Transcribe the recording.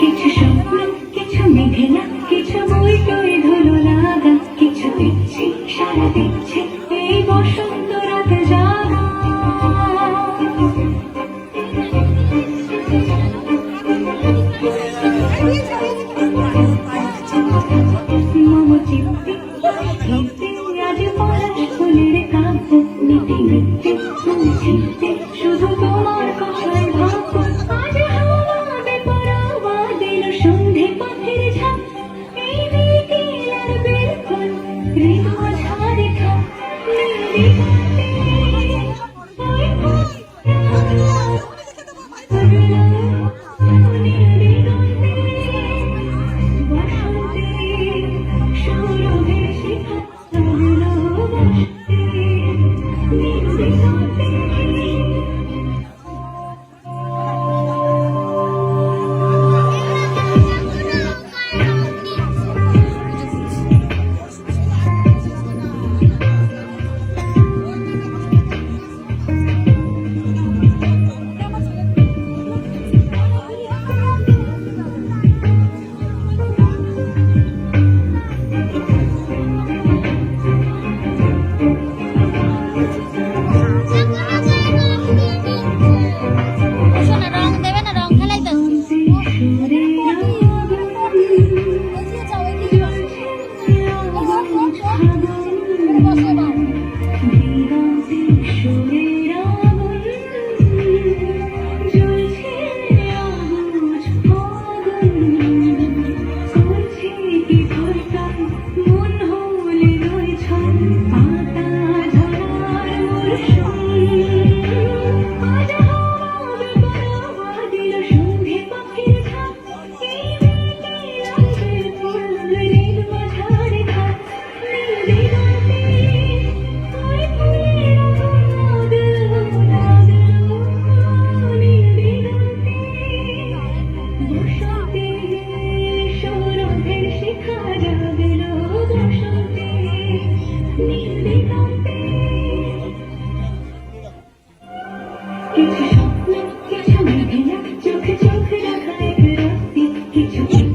কিছু শুকনো কিছু মেঘেলা, কিছু বই টই ধুলো লাগা কিছু দিচ্ছি, সারা দিচ্ছি এই বসন্ত রাতে জাগা। মম চিত্তি চিত্তি, আজ পড়া ফুলের কাব্য, মিটি মিটি because কিছু কিছু মেঘে চোখে চোখে রাখা এক রাত্রি কিছু